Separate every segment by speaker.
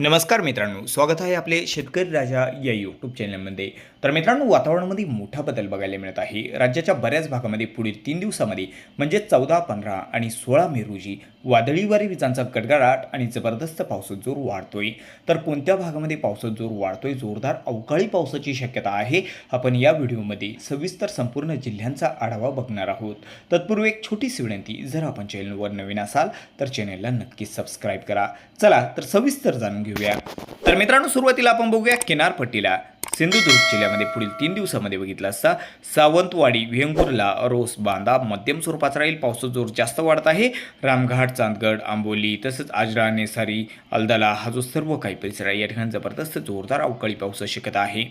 Speaker 1: नमस्कार मित्रांनो स्वागत आहे आपले शेतकरी राजा या यूट्यूब चॅनलमध्ये तर मित्रांनो वातावरणामध्ये मोठा बदल बघायला मिळत आहे. राज्याच्या बऱ्याच भागामध्ये पुढील तीन दिवसामध्ये म्हणजे चौदा पंधरा आणि सोळा मे रोजी वादळी वारी विजांचा गडगडाट आणि जबरदस्त पावसाचा जोर वाढतोय. तर कोणत्या भागामध्ये पावसाचा जोर वाढतोय? जोरदार अवकाळी पावसाची शक्यता आहे. आपण या व्हिडिओमध्ये सविस्तर संपूर्ण जिल्ह्यांचा आढावा बघणार आहोत. तत्पूर्वी एक छोटीशी विनंती जर आपण चॅनलवर नवीन असाल तर चॅनलला नक्की सबस्क्राईब करा. चला तर सविस्तर जाणून घेऊया तर मित्रांनो सुरुवातीला आपण बघूया किनारपट्टीला सिंधुदुर्ग जिल्ह्यामध्ये पुढील तीन दिवसामध्ये बघितलं असता सावंतवाडी वेंगुर्ला रोस बांदा मध्यम स्वरूपाचा राहील. पावसाचा जोर जास्त वाढत आहे. रामघाट चांदगड आंबोली तसंच आजरा नेसारी अलदला हा जो सर्व काही परिसर आहे या ठिकाणी जबरदस्त जोरदार अवकाळी पावसाची शक्यता आहे.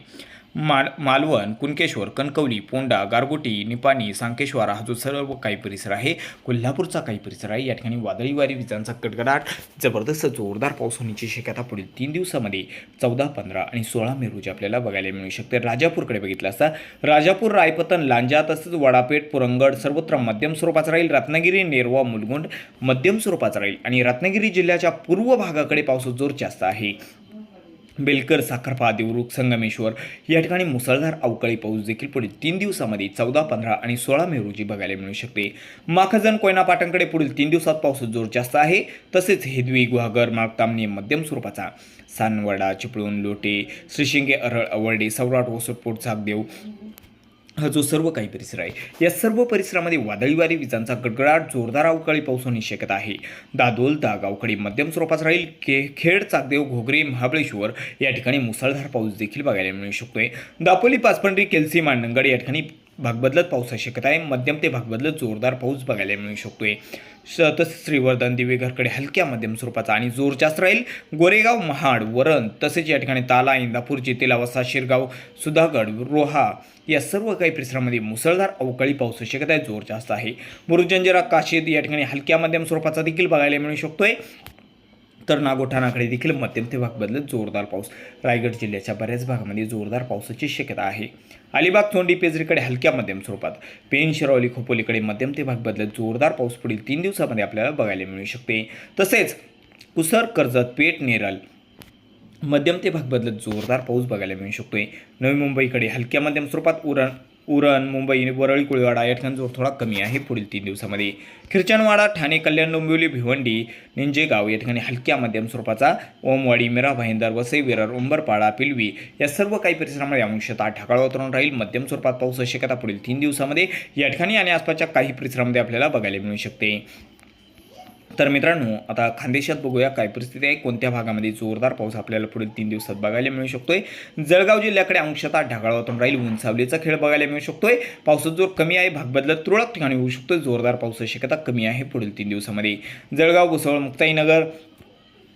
Speaker 1: माल मालवण कुणकेश्वर कणकवली पोंडा गारगोटी निपाणी सांकेश्वर हा जो सर्व काही परिसर आहे कोल्हापूरचा काही परिसर आहे या ठिकाणी वादळी वारी विजांचा कडकडाट जबरदस्त जोरदार पाऊस होण्याची शक्यता पुढील तीन दिवसामध्ये चौदा पंधरा आणि सोळा मे रोजी आपल्याला बघायला मिळू शकते. राजापूरकडे बघितलं असता राजापूर रायपतन लांजा तसंच वडापेठ पुरंगड सर्वत्र मध्यम स्वरूपाचा राहील. रत्नागिरी नेरवा मुलगुंड मध्यम स्वरूपाचा राहील. आणि रत्नागिरी जिल्ह्याच्या पूर्व भागाकडे पावसाचा जोर जास्त आहे. बेलकर साखरपा देवरुख संगमेश्वर या ठिकाणी मुसळधार अवकाळी पाऊस देखील पुढील तीन दिवसामध्ये चौदा पंधरा आणि सोळा मे रोजी बघायला मिळू शकते. माखजन कोयना पाटणकडे पुढील तीन दिवसात पाऊस जोर जास्त आहे. तसेच हेदवी गुहागर मागतामणी मध्यम स्वरूपाचा. सानवडा चिपळूण लोटे श्रीशिंगे अरळ अवर्डे सौराट ओसरपोट चाकदेव हा जो सर्व काही परिसर आहे या सर्व परिसरामध्ये वादळी वारी विजांचा गडगडाट जोरदार अवकाळी पाऊस होण्याची शक्यता आहे. दादोल अवकाळी मध्यम स्वरूपाचा राहील के खेड चाकदेव घोगरे महाबळेश्वर या ठिकाणी मुसळधार पाऊस देखील बघायला मिळू शकतोय. दापोली पाचपंडी केल्सी मांडणगड या ठिकाणी भागबदलत पाऊस शक्यता आहे. मध्यम ते भागबदलत जोरदार पाऊस बघायला मिळू शकतोय. तसेच श्रीवर्धन दिवेघरकडे हलक्या मध्यम स्वरूपाचा आणि जोर जास्त राहील. गोरेगाव महाड वरण तसेच या ठिकाणी ताला इंदापूर जितेलावसा शिरगाव सुधागड रोहा या सर्व काही परिसरामध्ये मुसळधार अवकाळी पाऊस शक्यता आहे. जोर जास्त आहे. मुरुजंजरा काशीद या ठिकाणी हलक्या मध्यम स्वरूपाचा देखील बघायला मिळू शकतोय. तर नागोठाणाकडे देखील मध्यम ते भाग बदलत जोरदार पाऊस. रायगड जिल्ह्याच्या बऱ्याच भागामध्ये जोरदार पावसाची शक्यता आहे. अलिबाग तोंडी पेजरीकडे हलक्या मध्यम स्वरूपात. पेन शिरावली खोपोलीकडे मध्यम ते भाग बदलत जोरदार पाऊस पुढील तीन दिवसामध्ये आपल्याला बघायला मिळू शकते. तसेच कुसर कर्जत पेठ नेरल मध्यम ते भाग बदलत जोरदार पाऊस बघायला मिळू शकतोय. नवी मुंबईकडे हलक्या मध्यम स्वरूपात उरण उरण मुंबई वरळी कुळीवाडा या ठिकाणी जोर थोडा कमी आहे. पुढील तीन दिवसामध्ये खिरचनवाडा ठाणे कल्याण डोंबिवली भिवंडी निंजेगाव या ठिकाणी हलक्या मध्यम स्वरूपाचा ओमवाडी मिरा भाईंदर वसई विरार उंबरपाडा पिलवी या सर्व काही परिसरामध्ये अंशतः ढगाळ वातावरण राहील. मध्यम स्वरूपात पाऊस शक्यता पुढील तीन दिवसामध्ये या ठिकाणी आणि आसपासच्या काही परिसरामध्ये आपल्याला बघायला मिळू शकते. तर मित्रांनो आता खानदेशात बघूया काय परिस्थिती आहे. कोणत्या भागामध्ये जोरदार पाऊस आपल्याला पुढील तीन दिवसात बघायला मिळू शकतोय. जळगाव जिल्ह्याकडे अंशतः ढगाळ वातावरण राहील. उंचावलीचा खेळ बघायला मिळू शकतोय. पावसाचा जोर कमी आहे. भाग बदलत तुरळक ठिकाणी होऊ शकतोय. जोरदार पावसाची शक्यता कमी आहे पुढील तीन दिवसामध्ये. जळगाव भुसवळ मुक्ताईनगर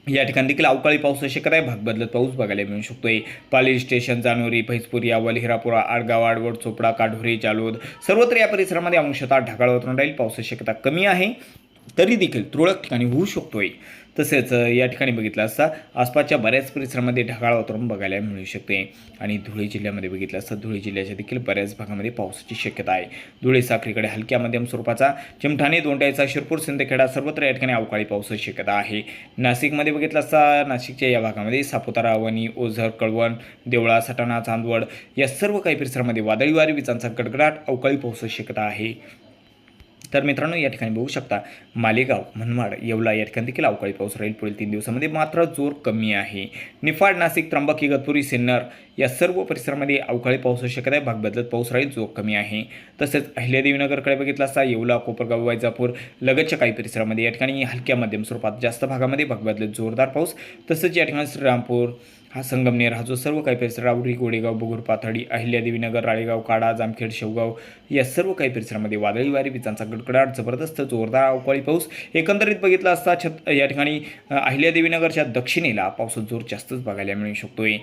Speaker 1: या ठिकाणी देखील अवकाळी पाऊस शक्यता आहे. भाग बदलत पाऊस बघायला मिळू शकतोय. पाली स्टेशन जानोरी फैजपूर यावल हिरापुरा आडगाव आडवड चोपडा काढोरी जालोद सर्वत्र या परिसरामध्ये अंशतः ढगाळ वातावरण राहील. पावसाची शक्यता कमी आहे. तरी देखील तुरळक ठिकाणी होऊ शकतोय. तसेच या ठिकाणी बघितलं असता आसपासच्या बऱ्याच परिसरामध्ये ढगाळ वातावरण बघायला मिळू शकते. आणि धुळे जिल्ह्यामध्ये बघितलं असता धुळे जिल्ह्याच्या देखील बऱ्याच भागामध्ये पावसाची शक्यता आहे. धुळे साखरीकडे हलक्या मध्यम स्वरूपाचा चिमठाणे दोंडायचा शिरपूर सिंदखेडा सर्वत्र या ठिकाणी अवकाळी पावसाची शक्यता आहे. नाशिकमध्ये बघितलं असता नाशिकच्या या भागामध्ये सापुतारा वणी ओझर कळवण देवळा सटाणा चांदवड या सर्व काही परिसरामध्ये वादळी वारी विजांचा गडगडाट अवकाळी पावसाची शक्यता आहे. तर मित्रांनो या ठिकाणी बघू शकता मालेगाव मनमाड येवला या ठिकाणी देखील अवकाळी पाऊस राहील. पुढील तीन दिवसामध्ये मात्र जोर कमी आहे. निफाड नाशिक त्र्यंबक इगतपुरी सिन्नर या सर्व परिसरामध्ये अवकाळी पाऊस शक्यता आहे. भाग बदलत पाऊस राहील जो कमी आहे. तसेच अहिल्यादेवीनगरकडे बघितला असता येवला कोपरगाव वैजापूर लगतच्या काही परिसरामध्ये या ठिकाणी हलक्या मध्यम स्वरूपात जास्त भागामध्ये भाग बदलत जोरदार पाऊस. तसंच या ठिकाणी श्रीरामपूर हा संगमनेर हा जो सर्व काही परिसर रावरी गोडेगाव बगूर पाथडी अहिल्यादेवीनगर राळेगाव काडा जामखेड शेवगाव या सर्व काही परिसरामध्ये वादळी वारी विजांचा गडगडाट जबरदस्त जोरदार अवकाळी पाऊस. एकंदरीत बघितला असता छत या ठिकाणी अहिल्यादेवीनगरच्या दक्षिणेला पावसाचा जोर जास्तच बघायला मिळू शकतोय.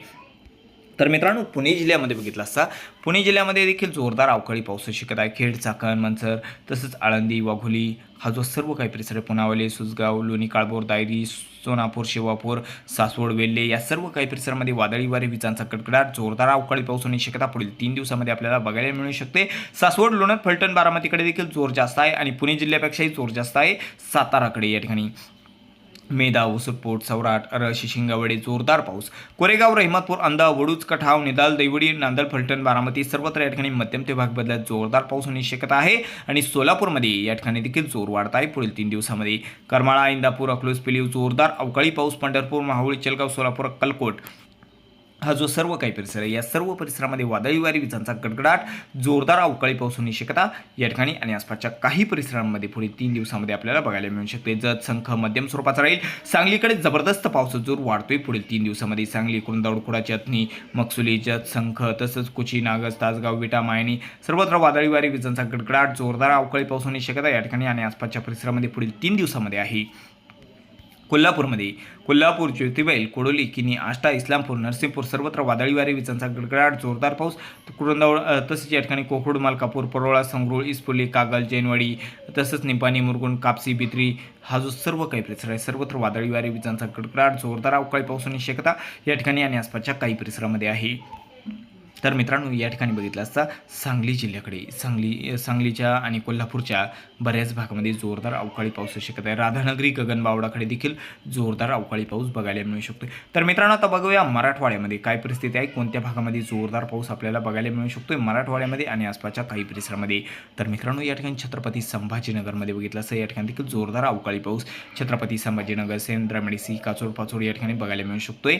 Speaker 1: तर मित्रांनो पुणे जिल्ह्यामध्ये बघितलं असता पुणे जिल्ह्यामध्ये देखील जोरदार अवकाळी पावसाची शक्यता आहे. खेड चाकण मनसर तसंच आळंदी वाघोली हा जो सर्व काही परिसर आहे पुनावले सुसगाव लोणी काळभोर दायरी सोनापूर शिवापूर सासवड वेल्हे या सर्व काही परिसरामध्ये वादळी वारे विजांचा कडकडाट जोरदार अवकाळी पाऊस होण्याची शक्यता पुढील तीन दिवसामध्ये आपल्याला बघायला मिळू शकते. सासवड लोणत फलटण बारामतीकडे देखील जोर जास्त आहे आणि पुणे जिल्ह्यापेक्षाही जोर जास्त आहे साताराकडे या ठिकाणी. मेधा उसुटपोट सौराट रशी शिंगावडे जोरदार पाऊस. कोरेगाव रहिमतपूर अंदा वडूज कठाव निदाल दैवडी नांदल फलटण बारामती सर्वत्र या ठिकाणी मध्यम ते भाग बदलत जोरदार पाऊस होण्याची शक्यता आहे आणि सोलापूरमध्ये या ठिकाणी देखील जोर वाढत आहे पुढील तीन दिवसामध्ये. करमाळा इंदापूर अकलूज पिलीव जोरदार अवकाळी पाऊस पंढरपूर माहुळी चलगाव सोलापूर अक्कलकोट हा जो सर्व काही परिसर आहे या सर्व परिसरामध्ये वादळी वारी विजांचा गडगडाट जोरदार अवकाळी पाऊस होण्याची शक्यता या ठिकाणी आणि आसपासच्या काही परिसरांमध्ये पुढील तीन दिवसामध्ये आपल्याला बघायला मिळू शकते. जत संख मध्यम स्वरूपाचा राहील. सांगलीकडे जबरदस्त पावसाचा जोर वाढतोय पुढील तीन दिवसामध्ये. सांगली एकूण दौडखोडा चटणी मकसुली जत संख तसंच कुची नागज तासगाव विटा मायनी सर्वत्र वादळी वारी विजांचा गडगडाट जोरदार अवकाळी पाऊस होण्याची शक्यता या ठिकाणी आणि आसपासच्या परिसरामध्ये पुढील तीन दिवसामध्ये आहे. कोल्हापूरमध्ये कोल्हापूर ज्योतिबाईल कोडोली किनी आष्टा इस्लामपूर नरसिंहपूर सर्वत्र वादळी वारे विजांचा गडगडाट जोरदार पाऊस कुरंदावळ तसेच या ठिकाणी कोकूड मालकापूर परोळा संगरूळ इस्पोली कागल जैनवाडी तसंच निपाणी मुरगुण कापसी बित्री हा जो सर्व काही परिसर आहे सर्वत्र वादळी वारे विजांचा गडगडाट जोरदार अवकाळी पाऊस होण्याची शक्यता या ठिकाणी आणि आसपासच्या काही परिसरामध्ये आहे. तर मित्रांनो या ठिकाणी बघितलं असता सांगली जिल्ह्याकडे सांगली सांगलीच्या आणि कोल्हापूरच्या बऱ्याच भागामध्ये जोरदार अवकाळी पाऊस शक्यता आहे. राधानगरी गगनबावडाकडे देखील जोरदार अवकाळी पाऊस बघायला मिळू शकतो तर मित्रांनो आता बघूया मराठवाड्यामध्ये काय परिस्थिती आहे कोणत्या भागामध्ये जोरदार पाऊस आपल्याला बघायला मिळू शकतो मराठवाड्यामध्ये आणि आसपासच्या काही परिसरामध्ये. तर मित्रांनो या ठिकाणी छत्रपती संभाजीनगरमध्ये बघितलं असं या ठिकाणी देखील जोरदार अवकाळी पाऊस छत्रपती संभाजीनगर सेंद्रमेडिसी काचोड पाचोड या ठिकाणी बघायला मिळू शकतोय.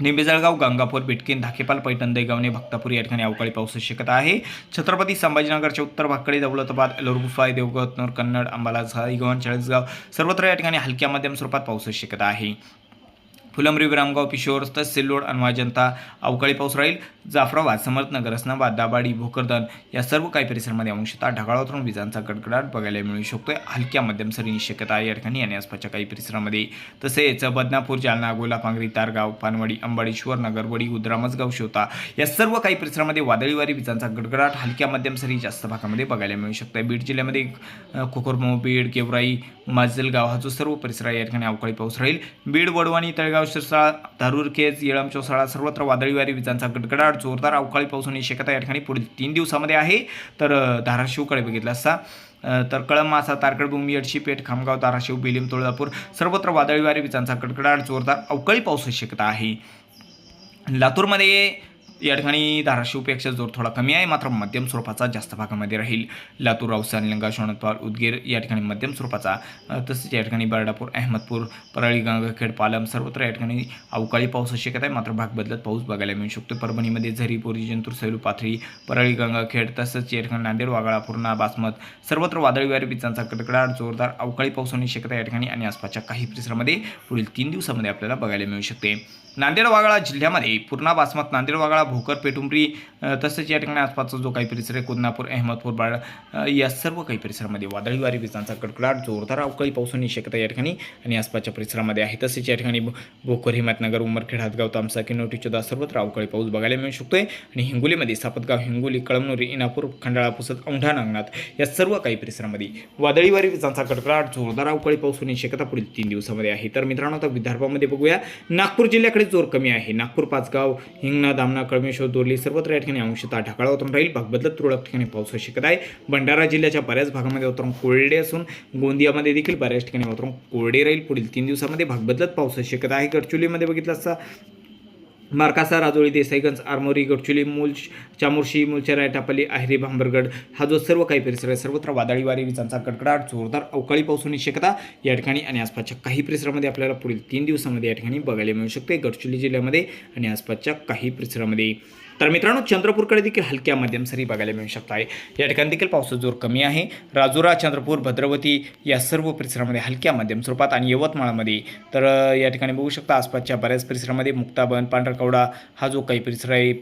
Speaker 1: निंबेजळगाव गंगापूर बिटकीन धाकेपाल पैठण देगावने भक्तापूर या ठिकाणी अवकाळी पाऊस शक्यता आहे. छत्रपती संभाजीनगरच्या उत्तर भागकडे दौलताबाद लोरगुफाय देवगतनोर कन्नड अंबाला झाईगव्हाण चाळीसगाव सर्वत्र या ठिकाणी हलक्या मध्यम स्वरूपात पाऊस शक्यता आहे. फुलंब्री विरामगाव पिशोर तसेच सिल्लोड अनवा जनता अवकाळी पाऊस राहील. जाफराबाद समर्थनगर हसनाबाद दाबाडी भोकरदन या सर्व काही परिसरामध्ये अंशतः ढगाळ विजांचा गडगडाट बघायला मिळू शकतोय. हलक्या मध्यम सरींची शक्यता आहे या ठिकाणी आणि आसपासच्या काही परिसरामध्ये. तसेच बदनापूर जालना गोलापांगरी तारगाव पानवाडी अंबाडेश्वर नगरवडी उद्रामसगाव शोता या सर्व काही परिसरामध्ये वादळीवारी विजांचा गडगडाट हलक्या मध्यम सरी जास्त भागामध्ये बघायला मिळू शकतो बीड जिल्ह्यामध्ये अ, कोकरमो बीड गेवराई माजलगाव हा जो सर्व परिसर आहे या ठिकाणी अवकाळी पाऊस राहील. बीड वडवाणी तळगाव शिरसाळ धारूर केज येळम चौसाळा सर्वत्र वादळी वारी विजांचा गडगडाट जोरदार अवकाळी पाऊस होण्याची शक्यता या ठिकाणी पुढील तीन दिवसामध्ये आहे. तर धाराशिवकडे बघितलं असता तर कळम मासा तारकडभूमी येडशी पेठ खामगाव धाराशिव बेलीम तुळजापूर सर्वत्र वादळी वारे विजांचा कडकडाट जोरदार अवकाळी पावसाची शक्यता आहे. लातूरमध्ये या ठिकाणी धाराशिवपेक्षा जोर थोडा कमी आहे. मात्र मध्यम स्वरूपाचा जास्त भागामध्ये राहील. लातूर रावसा निलंगा शोणतपाल उदगीर या ठिकाणी मध्यम स्वरूपाचा तसेच या ठिकाणी बर्डापूर अहमदपूर परळी गंगाखेड पालम सर्वत्र या ठिकाणी अवकाळी पाऊस शक्यता आहे. मात्र भाग बदलत पाऊस बघायला मिळू शकतो. परभणीमध्ये झरी पोरी जंतूर सैलू पाथरी परळी गंगाखेड तसंच या ठिकाणी नांदेड वागळा पूर्णा बासमत सर्वत्र वादळी वारी पिचांचा कडकडाट जोरदार अवकाळी पाऊस होण्याची शक्यता या ठिकाणी आणि आसपासच्या काही परिसरामध्ये पुढील तीन दिवसामध्ये आपल्याला बघायला मिळू शकते. नांदेड वागळा जिल्ह्यामध्ये पूर्णा बासमत नांदेड वागळा भोकर पेटुंबरी तसेच या ठिकाणी आसपासचा जो काही परिसर आहे कोदनापूर अहमदपूर बाळ या सर्व काही परिसरामध्ये वादळी वारी विजांचा कडकडाट जोरदार अवकाळी पाऊस होण्याची शक्यता या ठिकाणी आणि आसपासच्या परिसरामध्ये आहे. तसेच या ठिकाणी भोकर हिमतनगर उमरखेड हातगाव तामसा किनोटी चोदा सर्वत्र अवकाळी पाऊस बघायला मिळू शकतोय. आणि हिंगोलीमध्ये सापतगाव हिंगोली कळमनुरी इनापूर खंडाळा पुसद औंढा नागनाथ या सर्व काही परिसरामध्ये वादळी वारी विजांचा कडकडाट जोरदार अवकाळी पाऊस होण्याची शक्यता पुढील तीन दिवसामध्ये आहे. तर मित्रांनो आता विदर्भामध्ये बघूया. नागपूर जिल्ह्याकडे जोर कमी आहे. नागपूर पाचगाव हिंगणा कळ कळमेश्वर दोरली सर्वत्र या ठिकाणी अंशतः ढगाळ उतरून राहील. भाग बदलत तुरळक ठिकाणी पाऊस शक्यता आहे. भंडारा जिल्ह्याच्या बऱ्याच भागामध्ये उतरून कोरडे असून गोंदियामध्ये देखील बऱ्याच ठिकाणी वातावरण कोरडे राहील. पुढील तीन दिवसामध्ये भाग बदलत पाऊस शक्यता आहे. गडचिरोलीमध्ये बघितलं असता मार्कासा राजोळी देसाईगंज आरमोरी गडचुली मूल चामुर्शी मुलचेरा टापली आहिरी भांबरगड हा जो सर्व काही परिसर आहे सर्वत्र वादळी वारी विजांचा कडकडाट जोरदार अवकाळी पाऊस होण्याची शक्यता या ठिकाणी आणि आसपासच्या काही परिसरामध्ये आपल्याला पुढील तीन दिवसामध्ये या ठिकाणी बघायला मिळू शकते गडचिरोली जिल्ह्यामध्ये आणि आसपासच्या काही परिसरामध्ये. तर मित्रांनो चंद्रपूरकडे देखील हलक्या मध्यम सरी बघायला मिळू शकत आहे या ठिकाणी देखील पावसाचा जोर कमी आहे. राजुरा चंद्रपूर भद्रवती या सर्व परिसरामध्ये हलक्या मध्यम स्वरूपात आणि यवतमाळमध्ये. तर या ठिकाणी बघू शकता आसपासच्या बऱ्याच परिसरामध्ये मुक्ताबन पांढरकवडा हा जो काही परिसर आहे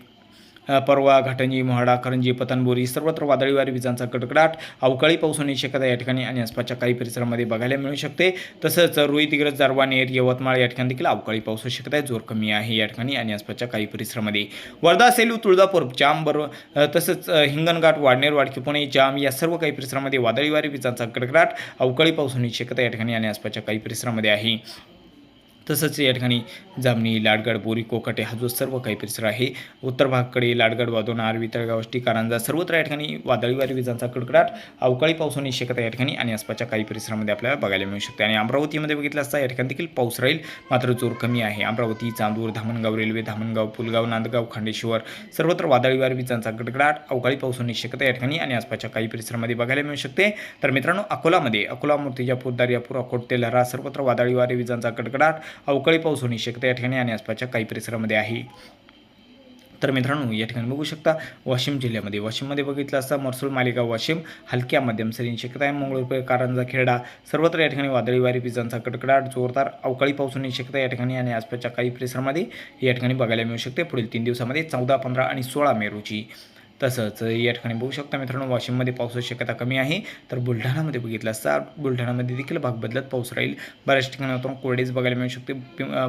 Speaker 1: परवा घाटंजी मोहाडा करंजी पतनबोरी सर्वत्र वादळी वारी विजांचा कडकडाट अवकाळी पाऊस होण्याची शक्यता या ठिकाणी आणि आसपासच्या काही परिसरामध्ये बघायला मिळू शकते. तसंच रुई दिग्रज जारवानेर यवतमाळ या ठिकाणी देखील अवकाळी पाऊस होऊ शक्यता आहे. जोर कमी आहे या ठिकाणी आणि आसपासच्या काही परिसरामध्ये. वर्धा सेलू तुळजापूर जाम बरो तसंच हिंगणघाट वाडनेर वाडकी पुणे जाम या सर्व काही परिसरामध्ये वादळी वारी विजांचा कडकडाट अवकाळी पाऊस होण्याची शक्यता या ठिकाणी आणि आसपासच्या काही परिसरामध्ये आहे. तसंच या ठिकाणी जामणी लाडगड बोरी कोकाटे हा जो सर्व काही परिसर आहे उत्तर भागाकडे लाडगड वादोना आरवी तळगावष्टी कारंजा सर्वत्र या ठिकाणी वादळी वारी विजांचा कडकडाट अवकाळी पाऊस होण्याची शक्यता या ठिकाणी आणि आसपासच्या काही परिसरामध्ये आपल्याला बघायला मिळू शकते. आणि अमरावतीमध्ये बघितलं असता या ठिकाणी देखील पाऊस राहील मात्र जोर कमी आहे. अमरावती चांदूर धामणगाव रेल्वे धामणगाव पुलगाव नांदगाव खांडेश्वर सर्वत्र वादळी वारी विजांचा कडकडाट अवकाळी पाऊस होण्याची शक्यता या ठिकाणी आणि आसपासच्या काही परिसरामध्ये बघायला मिळू शकते. तर मित्रांनो अकोलामध्ये अकोला मूर्तिजापूर दर्यापूर अकोट तेलहरा सर्वत्र वादळी वारी विजांचा कडकडाट अवकाळी पाऊस होण्याची शक्यता या ठिकाणी आणि आसपासच्या काही परिसरामध्ये आहे. तर मित्रांनो या ठिकाणी बघू शकता वाशिम जिल्ह्यामध्ये. वाशिममध्ये बघितलं असता मर्सूल मालिका वाशिम हलक्या मध्यम सरींची शक्यता आहे. मंगळूरपे कारंजा खेरडा सर्वत्र या ठिकाणी वादळी वारी पिझांचा कडकडाट जोरदार अवकाळी पाऊस होण्याची शक्यता या ठिकाणी आणि आसपासच्या काही परिसरामध्ये या ठिकाणी बघायला मिळू शकते. पुढील तीन दिवसामध्ये चौदा पंधरा आणि सोळा मे रोजी. तसंच या ठिकाणी बघू शकता मित्रांनो वाशिममध्ये पावसाची शक्यता कमी आहे. तर बुलढाणामध्ये बघितलं असता बुलढाणामध्ये देखील भाग बदलत पाऊस राहील. बऱ्याच ठिकाणी होतो कोरडेच बघायला मिळू शकते.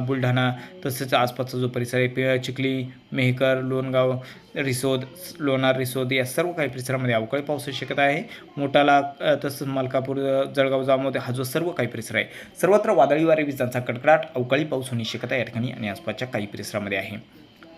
Speaker 1: बुलढाणा तसेच आसपासचा जो परिसर आहे पि- चिखली मेहकर लोणगाव रिसोद लोणार रिसोद या सर्व काही परिसरामध्ये अवकाळी पावसाची शक्यता आहे. मोठाला तसंच मलकापूर जळगाव जामोद हा जो सर्व काही परिसर आहे. सर्वत्र वादळी वारे विजांचा कडकडाट अवकाळी पाऊस होण्याची शक्यता या ठिकाणी आणि आसपासच्या काही परिसरामध्ये आहे.